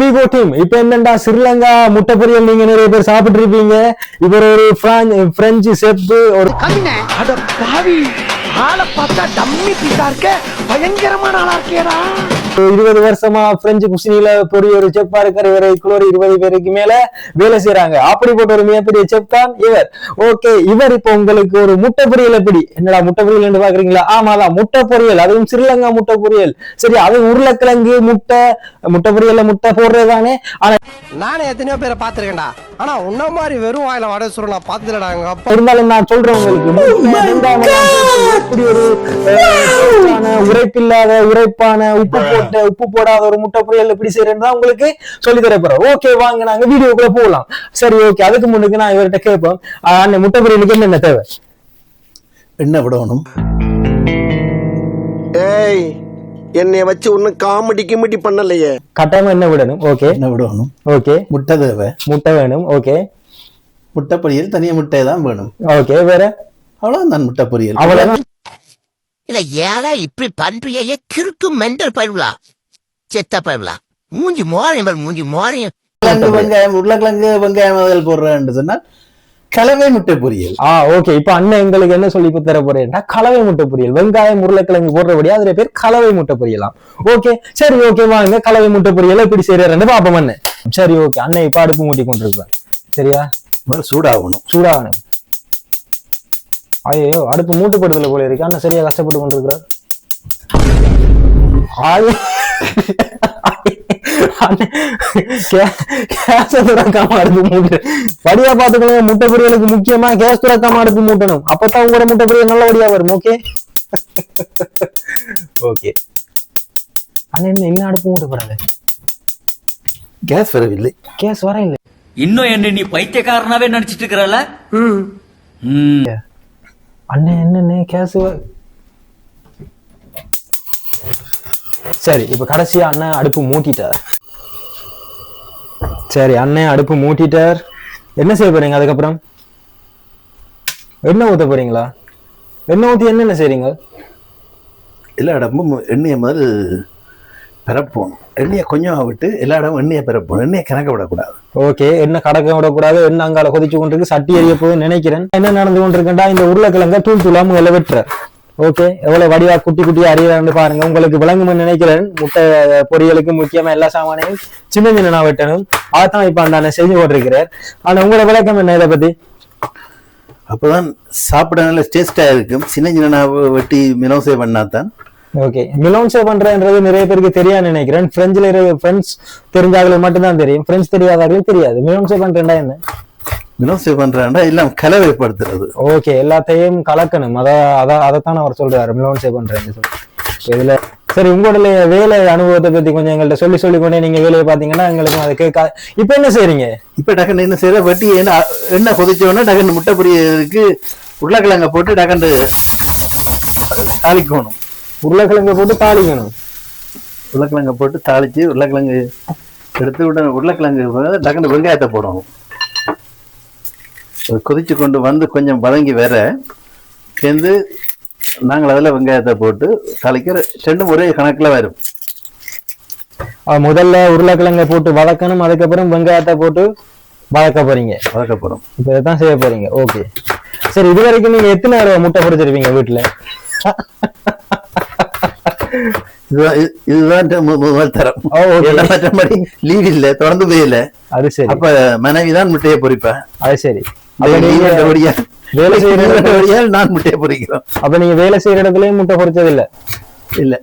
Vivo team இப்ப என்னண்டா ஸ்ரீலங்கா முட்டை பொரியல் நீங்க நிறைய பேர் சாப்பிட்டு இருப்பீங்க இவர் ஒரு பிரெஞ்சு செப் ஒரு அட பாவி ஆளை பார்த்தா டம்மி பீஸா இருக்க பயங்கரமான ஆளா இருக்கேடா. இருபது வருஷமா பிரெஞ்சு குசினில பெரிய ஒரு செப்பா இருக்கிற இவருக்குள்ள ஒரு இருபது பேருக்கு மேல வேலை செய்யறாங்க அப்படிப்பட்ட ஒரு மிகப்பெரிய செப் தான் இவர். ஓகே இவர் இப்ப உங்களுக்கு ஒரு முட்டை பொரியல் எப்படி? என்னடா முட்டை பொரியல் என்று பாக்குறீங்களா ஆமாதான் முட்டை பொரியல். அதுவும் ஸ்ரீலங்கா முட்டை பொரியல். சரி அது உருளைக்கிழங்கு முட்டை முட்டை பொரியல்ல முட்டை போடுறதுதானே? ஆனா நானே எத்தனையோ பேரை பாத்துருக்கேன்டா ஆனா உன்ன மாதிரி வெறும் வாயில வடை சுருள் நான் பாத்துலடா எங்க அப்பா. இருந்தாலும் நான் சொல்றேன் உங்களுக்கு. போட்டு எப்படி ஒரு உரைப்பில்லாத உரைப்பான உப்பு போட்ட உப்பு போடாத ஒரு முட்டை பொரியல் எப்படி செய்யறேன்னு தான் உங்களுக்கு சொல்லி தர போறேன் ஓகே வாங்க நாங்க வீடியோக்குள்ள போகலாம் சரி ஓகே அதுக்கு முன்னுக்கு நான் இவர்கிட்ட கேட்போம். அண்ணன் முட்டை பொரியலுக்கு என்னென்ன தேவை? எண்ணெய் விடணும்? ஏய் என்னைய வச்சு ஒன்னும் காமெடி கிமெடி பண்ணலையே. கட்டாயமா என்ன விடணும்? ஓகே எண்ணெய் விடணும்? ஓகே முட்டை தேவை. முட்டை வேணும். ஓகே முட்டை பொரியல் தனியாக முட்டை தான் வேணும். ஓகே வேற? அவ்வளோதான் முட்டை பொரியல். அவ்வளவுதான். இல்ல ஏடா இப்படி பண்றியே கிறுக்கு மெண்டல் பயிர்களா செத்த பயிர்களா மூஞ்சி மோரையும் மூஞ்சி மோரையும். வெங்காயம் உருளைக்கிழங்கு வெங்காயம் அதில் போடுறேன்னு சொன்னால் கலவை முட்டை பொரியல். ஆ ஓகே. இப்ப அண்ணன் எங்களுக்கு என்ன சொல்லி தர போறேன்னா கலவை முட்டை பொரியல். வெங்காயம் உருளைக்கிழங்கு போடுறபடியா அதுல பேர் கலவை முட்டை பொரியலாம். ஓகே. சரி ஓகே. வாங்க. கலவை முட்டை பொரியல் எப்படி செய்யறாருன்னு பாப்போம் அண்ணன். சரி ஓகே. அண்ணன் இப்ப அடுப்பு மூட்டி கொண்டிருக்கிறார். சரியா? சூடாகணும். சூடாகணும். ஐயோ அடுப்பு மூட்டுப்படுதல போல இருக்கு. அண்ணன் சரியா கஷ்டப்பட்டு கொண்டிருக்கிறார். கேஸை துறக்காம அடுப்பு மூட்டு. படியா பாத்துக்கணும் முட்டை பொரியலுக்கு முக்கியமா கேஸ் துறக்காம அடுப்பு மூட்டணும். அப்பதான் உங்களோட முட்டை பொரியல் நல்லபடியா வரும் ஓகே? ஓகே. அண்ணன் என்ன என்ன அடுப்பு மூட்ட போறாங்க கேஸ் வரவில்லை. கேஸ் வர இல்லை இன்னும் என்ன நீ பைத்தியக்காரனாவே நடிச்சிட்டு இருக்கிறல அண்ணன் என்னண்ணே கேசுவ சரி இப்போ கடைசியா அண்ணன் அடுப்பு மூட்டிட்டார். சரி அண்ணன் அடுப்பு மூட்டிட்டார். என்ன செய்ய போறீங்க அதுக்கப்புறம்? எண்ணெய் ஊற்ற போறீங்களா? எண்ணெய் ஊற்றி என்னென்ன செய்றீங்க? எல்லா இடமும் எண்ணெயை முதல் பிறப்போம். எண்ணெயை கொஞ்சம் விட்டு எல்லா இடமும் எண்ணெயை பிறப்போம். எண்ணெயை கணக்க விடக்கூடாது. ஓகே என்ன கடக்க விடக்கூடாது என்ன அங்கால கொதிச்சு கொண்டிருக்கு சட்டி எரிய போகுதுன்னு நினைக்கிறேன். என்ன நடந்து கொண்டிருக்கேன்டா இந்த உருளைக்கிழங்க தூள் தூளாம முதல்ல வெட்டுற. ஓகே எவ்வளவு வடிவா குட்டி குட்டி அறியறான்னு பாருங்க. உங்களுக்கு விளங்கும்னு நினைக்கிறேன். முட்டை பொரியலுக்கு முக்கியமா எல்லா சாமானையும் சின்ன சின்ன நான் வெட்டணும். அதான் இப்ப அந்த செஞ்சு போட்டிருக்கிறார். ஆனா உங்களோட விளக்கம் என்ன இதை பத்தி? அப்பதான் சாப்பிட நல்ல டேஸ்டா இருக்கும். சின்ன சின்ன வெட்டி மினோசை பண்ணாதான். ஓகே மிலோன்சே பண்றதுன்றது நிறைய பேருக்கு தெரியாது நினைக்கிறேன். பிரெஞ்சுல பிரெண்ட்ஸ் தெரிஞ்சாங்களுக்கு மட்டும்தான் தெரியும். பிரெஞ்சு தெரியாதவர்களுக்கு தெரியாது. மிலோன்சே பண்றேன்டா என்ன? மினோசே பண்றாண்டா எல்லாம் கலவைப்படுத்துறது. ஓகே எல்லாத்தையும் கலக்கணும். அத அத அதைத்தான் அவர் சொல்றாரு. மிலோன் சே பண்றேன்னு சொல்லி. இதுல சரி உங்களுடைய வேலை அனுபவத்தை பத்தி கொஞ்சம் எங்கள்ட்ட சொல்லி சொல்லி கொண்டே நீங்க வேலையை பாத்தீங்கன்னா எங்களுக்கும் அதை கேட்கா இப்ப என்ன செய்றீங்க? இப்போ டக்குன்னு என்ன செய்யற வெட்டி எண்ணெய் எண்ணெய் கொதிச்ச உடனே டக்குன்னு முட்டை பொரியலுக்கு உருளைக்கிழங்க போட்டு டக்குன்னு தாளிக்கணும். உருளைக்கிழங்கு போட்டு தாளிக்கணும். உருளைக்கிழங்க போட்டு தாளிச்சு உருளைக்கிழங்கு எடுத்து உடனே உருளைக்கிழங்கு போது டக்குன்னு வெங்காயத்தை போடணும். கொதிச்சு கொண்டு வந்து கொஞ்சம் வதங்கி வேற சேர்ந்து நாங்கள் அதில் வெங்காயத்தை போட்டு தாளிக்கிற ரெண்டும் ஒரே கணக்கில் வரும். முதல்ல உருளைக்கிழங்கை போட்டு வதக்கணும் அதுக்கப்புறம் வெங்காயத்தை போட்டு வதக்க போறீங்க. வதக்க போகிறோம் இப்ப இதான் செய்ய போறீங்க. ஓகே. சரி இது வரைக்கும் நீங்க எத்தனை முட்டை பொரிச்சிருப்பீங்க வீட்டுல இதுதான் முதல் தரம் மற்றபடி லீவ் இல்லை தொடர்ந்து போயில அது சரி. அப்ப மனைவி தான் முட்டையை அது சரி. நீங்க வேலை செய்யற நான் முட்டையை பொரிக்கிறோம் அப்ப நீங்க வேலை செய்யற இடத்துலயும் முட்டை பொரிச்சது இல்ல. இல்ல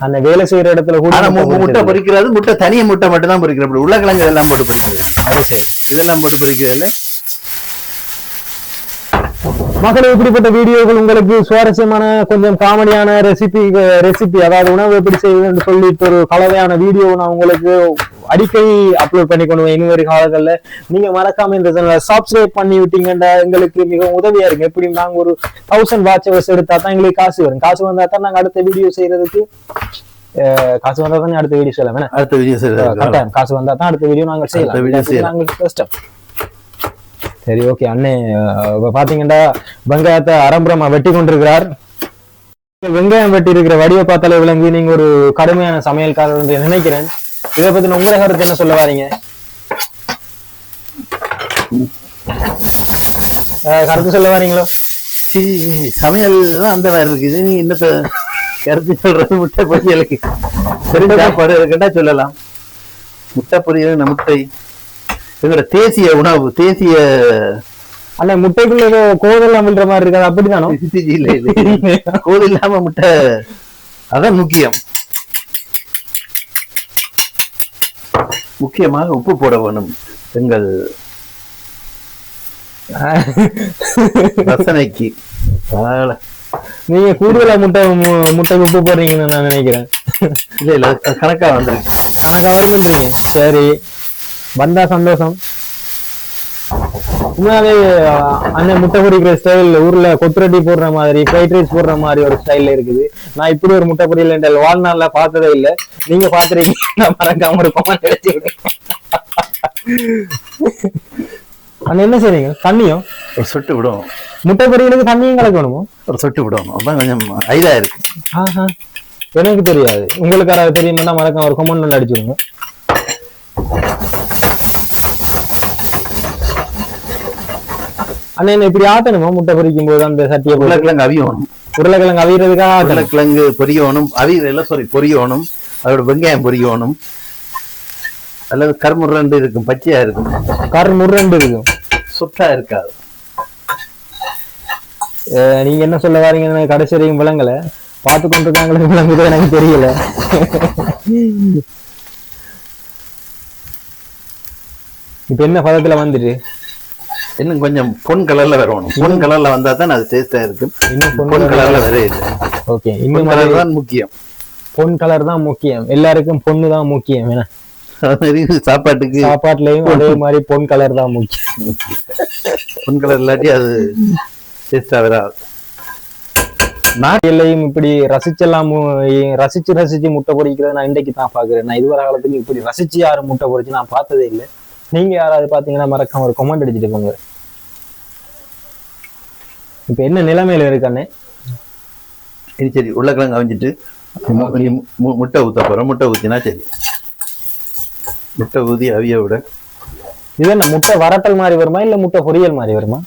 அந்த வேலை செய்யற இடத்துல கூட முட்டை மு- முட்டை இல்ல. தனிய முட்டை மட்டும் தான் இப்படி உருளைக்கிழங்கு இதெல்லாம் போட்டு பொரிக்கிறது அது சரி. இதெல்லாம் போட்டு பொரிக்கிறதுல மக்களே இப்படிப்பட்ட வீடியோக்கள் உங்களுக்கு சுவாரஸ்யமான கொஞ்சம் காமெடியான ரெசிபி ரெசிபி அதாவது உணவு எப்படி செய்வதுன்னு சொல்லிட்டு ஒரு கலவையான வீடியோ நான் உங்களுக்கு அடிக்கடி அப்லோட் பண்ணி கொண்டு இனி வரும் காலங்கள்ல. நீங்க மறக்காம இந்த சேனலை சப்ஸ்கிரைப் பண்ணி விட்டீங்கன்னா எங்களுக்கு மிகவும் உதவியா இருக்கு எப்படி நாங்க ஒரு தௌசண்ட் வாட்ச் எடுத்தா தான் எங்களுக்கு காசு வரும். காசு வந்தா தான் நாங்க அடுத்த வீடியோ செய்யறதுக்கு காசு வந்தா தான் அடுத்த வீடியோ செய்யலாம்? அடுத்த வீடியோ கட்டாயம். காசு வந்தா தான் அடுத்த வீடியோ நாங்க செய்யலாம். செய்யலாம். நாங்களுக்கு கஷ்டம். சரி ஓகே அண்ணே. பாத்தீங்கன்னா வெங்காயத்தை அரம்பரமா வெட்டி கொண்டிருக்கிறார். வெங்காயம் வெட்டி இருக்கிற வடிவை பார்த்தாலே விளங்கி நீங்க ஒரு கடுமையான சமையல்காரர் என்று நினைக்கிறேன். இதை பத்தி உங்களை கருத்து என்ன சொல்ல வரீங்க கருத்து சொல்ல வரீங்களோ சமையல் தான் அந்த மாதிரி இருக்குது. நீ என்னத்த கருத்து சொல்றது? முட்டை பொரியலுக்கு. சரி இருக்குன்னா சொல்லலாம். முட்டை பொரியல் முட்டை. எங்களோட தேசிய உணவு தேசிய அந்த முட்டைக்குள்ள ஏதோ கோதெல்லாம் விழுற மாதிரி இருக்காது அப்படிதானோ? இல்ல இல்லாம முட்டை அதான் முக்கியம். முக்கியமாக உப்பு போட வேணும் எங்கள் ரசனைக்கு. நீங்க கூடுதலா முட்டை முட்டை உப்பு போடுறீங்கன்னு நான் நினைக்கிறேன். இல்ல இல்ல கணக்கா வந்திருக்கு. கணக்கா வருதுன்றீங்க சரி. வந்தா சந்தோஷம். உண்மையாவே அண்ணன் முட்டை பொரிக்கிற ஸ்டைல் ஊர்ல கொத்துரட்டி போடுற மாதிரி ஃப்ரைட் ரைஸ் போடுற மாதிரி ஒரு ஸ்டைல்ல இருக்குது. நான் இப்படி ஒரு முட்டை பொரியல் என்ற வாழ்நாள்ல பார்த்ததே இல்ல. நீங்க பாத்துறீங்க நான் மறக்காம அடிச்சு விடுங்க. அண்ணன் என்ன செய்றீங்க? தண்ணியும் ஒரு சொட்டு விடும். முட்டை பொரியலுக்கு தண்ணியும் கலக்கணுமோ? ஒரு சொட்டு விடும். அப்பதான் கொஞ்சம் ஐதா இருக்கு. ஆஹா. எனக்கு தெரியாது. உங்களுக்கு யாராவது தெரியுமா மறக்காம ஒரு கமெண்ட் அடிச்சு என்ன இப்படி ஆட்டணுமா? முட்டை பொரிக்கும் போது அந்த சட்டியை உருளைக்கிழங்கு அவியணும். உருளைக்கிழங்கு அவியறதுக்காக உருளைக்கிழங்கு பொரியணும். அவியல சாரி பொரியணும். அதோட வெங்காயம் பொரியணும். அல்லது கருமுரண்டு இருக்கும் பச்சையா இருக்கும். கரு முரண்டு இருக்கும். சுத்தா இருக்காது. நீங்க என்ன சொல்ல வாரீங்கன்னு கடைசி வரைக்கும் விளங்கல. பார்த்து கொண்டிருக்காங்களே விளங்குது எனக்கு தெரியல. இப்ப என்ன பதத்துல வந்துட்டு? இன்னும் கொஞ்சம் பொன் கலர்ல வரணும் பொன் கலர்ல வந்தா தான் அது டேஸ்டா இருக்கும். இன்னும் பொன் கலர்ல வரே இல்லை. ஓகே இன்னும் கலர் தான் முக்கியம். பொன் கலர் தான் முக்கியம். எல்லாருக்கும் பொண்ணு தான் முக்கியம் மாதிரி சாப்பாட்டுக்கு சாப்பாட்டுலயும் அதே மாதிரி பொன் கலர் தான் முக்கியம். பொன் கலர் இல்லாட்டி அது டேஸ்டா வராது. நாட்டிலையும் இப்படி ரசிச்செல்லாம் ரசிச்சு ரசிச்சு முட்டை பொரிக்கிறத நான் இன்றைக்கு தான் பாக்குறேன். நான் இதுவரை காலத்துக்கு இப்படி ரசிச்சு யாரும் முட்டை பொரிச்சு நான் பார்த்ததே இல்லை. நீங்க யாராவது பாத்தீங்கன்னா மறக்காம ஒரு கமெண்ட் அடிச்சிட்டு போங்க. இப்ப என்ன நிலைமையில இருக்கானே இது சரி உருளைக்கிழங்கு அவிஞ்சிட்டு முட்டை ஊத்த போறோம் முட்டை ஊத்தினா சரி. முட்டை ஊதி அவிய விட. இது என்ன முட்டை வரட்டல் மாதிரி வருமா இல்ல முட்டை பொரியல் மாதிரி வருமா?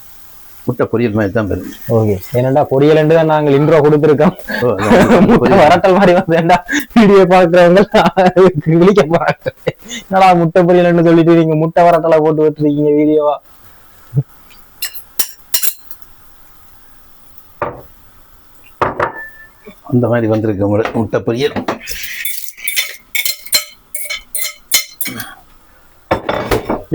முட்டை பொரியல் மாதிரி தான் வரும். ஓகே. ஏனண்டா பொரியல் தான் நாங்கள் இன்ட்ரோ கொடுத்துருக்கோம். முட்டை. வரட்டல் மாதிரி வந்தேன்டா வீடியோ பாக்குறவங்க விழிக்க போறாங்க என்னடா முட்டை பொரியல்னு சொல்லிட்டு நீங்க முட்டை வரட்டலா போட்டு விட்டுருக்கீங்க வீடியோவா? அந்த மாதிரி வந்திருக்கு உங்களுக்கு முட்டை பொரியல்.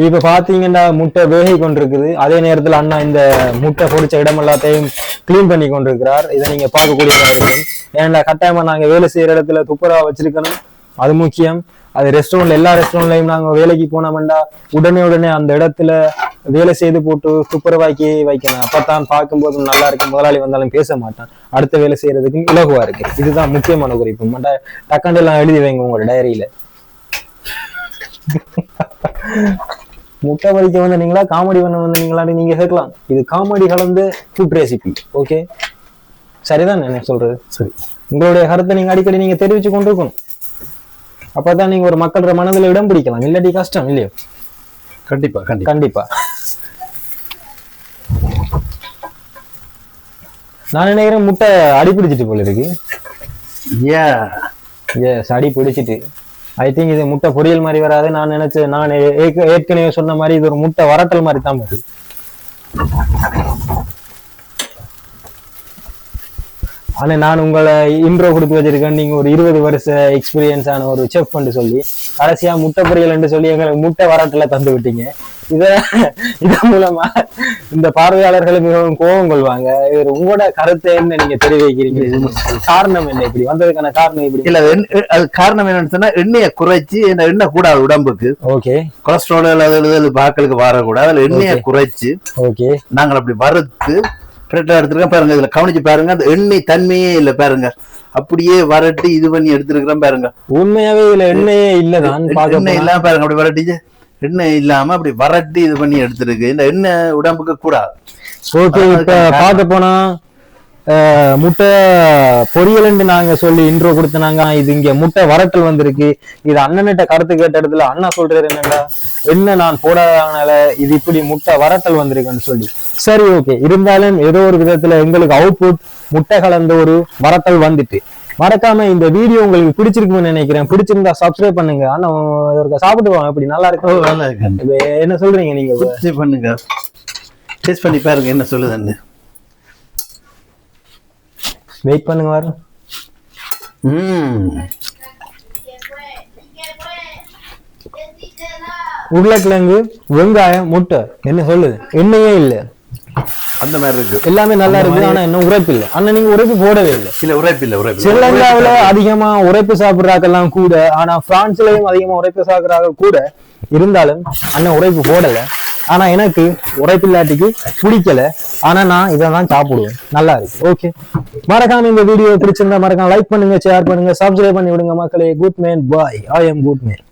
இப்ப பாத்தீங்கன்னா முட்டை வேகி கொண்டிருக்குது. அதே நேரத்தில் அண்ணா இந்த முட்டை பொரிச்ச இடம் எல்லாத்தையும் கிளீன் பண்ணி கொண்டிருக்கிறார். இதை நீங்க பார்க்கக்கூடிய இருக்கும் ஏன்னா கட்டாயமா நாங்க வேலை செய்கிற இடத்துல துப்புரவாக வச்சிருக்கணும். அது முக்கியம். அது ரெஸ்டாரண்ட்ல எல்லா ரெஸ்டாரண்ட்லயும் நாங்க வேலைக்கு போனோம்னா உடனே உடனே அந்த இடத்துல வேலை செய்து போட்டு துப்புரவாக்கி வைக்கணும். அப்பதான் பார்க்கும்போது நல்லா இருக்கு முதலாளி வந்தாலும் பேச மாட்டான். அடுத்த வேலை செய்யறதுக்கு இலகுவா இருக்கு. இதுதான் முக்கியமான குறிப்பு. மண்ட- டக்காண்டு எல்லாம் எழுதி வைங்க உங்களோட டைரியில முட்டை வலிக்க வந்தீங்களா காமெடி பண்ண வந்தீங்களான்னு நீங்க கேட்கலாம். இது காமெடி கலந்து ஃபுட் ரெசிபி ஓகே சரிதான்? என்ன சொல்றது? சரி. உங்களுடைய கருத்தை நீங்க அடிக்கடி நீங்க தெரிவிச்சு கொண்டிருக்கணும். அப்பதான் நீங்க ஒரு மக்களோட மனதுல இடம் பிடிக்கலாம். இல்லாட்டி கஷ்டம் இல்லையோ? கண்டிப்பா கண்டிப்பா. நான் நினைக்கிறேன் முட்டை அடி பிடிச்சிட்டு போல இருக்கு. ஏன் எஸ் அடி பிடிச்சிட்டு. ஐ திங்க் இது முட்டை பொரியல் மாதிரி வராது. நான் நினைச்சேன் நான் ஏ- ஏற்க- ஏற்கனவே சொன்ன மாதிரி இது ஒரு முட்டை வரட்டல் மாதிரி தான் வருது ஆனா நான் உங்களை இன்ட்ரோ கொடுத்து வச்சிருக்கேன். நீங்க ஒரு இருபது வருஷ எக்ஸ்பீரியன்ஸ் ஆன ஒரு செஃப் சொல்லி கடைசியா முட்டை பொரியல் சொல்லி எங்களுக்கு முட்டை வரட்டல தந்து விட்டீங்க. இத இதன் மூலமா இந்த பார்வையாளர்கள் மிகவும் கோபம் கொள்வாங்க. இது உங்களோட கருத்தை என்ன நீங்க தெரிவிக்கிறீங்க? காரணம் என்ன இப்படி? வந்ததுக்கான காரணம் இப்படி? இல்ல அது காரணம் என்னன்னு சொன்னா எண்ணெயை குறைச்சு இந்த எண்ணெய் கூடாது உடம்புக்கு. ஓகே கொலஸ்ட்ரால் அது பாக்களுக்கு வரக்கூடாது. அதுல எண்ணெயை குறைச்சு ஓகே நாங்கள் அப்படி வறுத்து கரெக்டா எடுத்துருக்கோம் பாருங்க இதுல கவனிச்சு பாருங்க. அந்த எண்ணெய் தன்மையே இல்ல பாருங்க. அப்படியே வரட்டி இது பண்ணி எடுத்துருக்கிறோம் பாருங்க. உண்மையாவே இதுல எண்ணெயே இல்லதான் எண்ணெய். இல்லாம பாருங்க அப்படி வரட்டிச்சு எண்ணெய் இல்லாம அப்படி வரட்டி இது பண்ணி எடுத்துருக்கு. இந்த எண்ணெய் உடம்புக்கு கூடாது ஓகே இப்ப பார்க்க போனா முட்டை பொரியல்னு நாங்க சொல்லி இன்ட்ரோ கொடுத்தனாங்க. இது இங்க முட்டை வரட்டல் வந்திருக்கு. இது அண்ணன்கிட்ட கருத்து கேட்ட இடத்துல அண்ணா சொல்றாரு என்னடா என்ன நான் போடாதனால இது இப்படி முட்டை வரட்டல் வந்திருக்குன்னு சொல்லி. சரி ஓகே இருந்தாலும் ஏதோ ஒரு விதத்துல எங்களுக்கு அவுட்புட் முட்டை கலந்த ஒரு வரட்டல் வந்துட்டு. மறக்காம இந்த வீடியோ உங்களுக்கு பிடிச்சிருக்கும்னு நினைக்கிறேன். பிடிச்சிருந்தா சப்ஸ்கிரைப் பண்ணுங்க. ஆனா சாப்பிட்டு வாங்க இப்படி நல்லா இருக்கு? நல்லா இருக்கு? என்ன சொல்றீங்க நீங்க? பண்ணுங்க டேஸ்ட் பண்ணி பாருங்க என்ன சொல்லுதுன்னு. வெயிட் பண்ணுங்க வரும் ம். உருளைக்கிழங்கு வெங்காயம் முட்டை. என்ன சொல்லுது? எண்ணெயே இல்ல. அந்த மாதிரி இருக்கு. எல்லாமே நல்லா இருக்கு ஆனா இன்னும் உரைப்பு இல்ல. ஆனா நீங்க உரைப்பு போடவே இல்லை. இல்ல உரைப்பு இல்ல உரைப்பு. ஸ்ரீலங்காவுல அதிகமா உரைப்பு சாப்பிடுறாக்கெல்லாம் கூட ஆனா பிரான்ஸ்லயும் அதிகமா உரைப்பு சாப்பிடுறாங்க கூட இருந்தாலும் அண்ணன் உரைப்பு போடல. ஆனா எனக்கு உரைப்பில்லாட்டிக்கு பிடிக்கல. ஆனா நான் இதை தான் சாப்பிடுவேன். நல்லா இருக்கு. ஓகே மறக்காம இந்த வீடியோ பிடிச்சிருந்தா மறக்காம லைக் பண்ணுங்க ஷேர் பண்ணுங்க சப்ஸ்கிரைப் பண்ணி விடுங்க மக்களே. Good man bye I am good man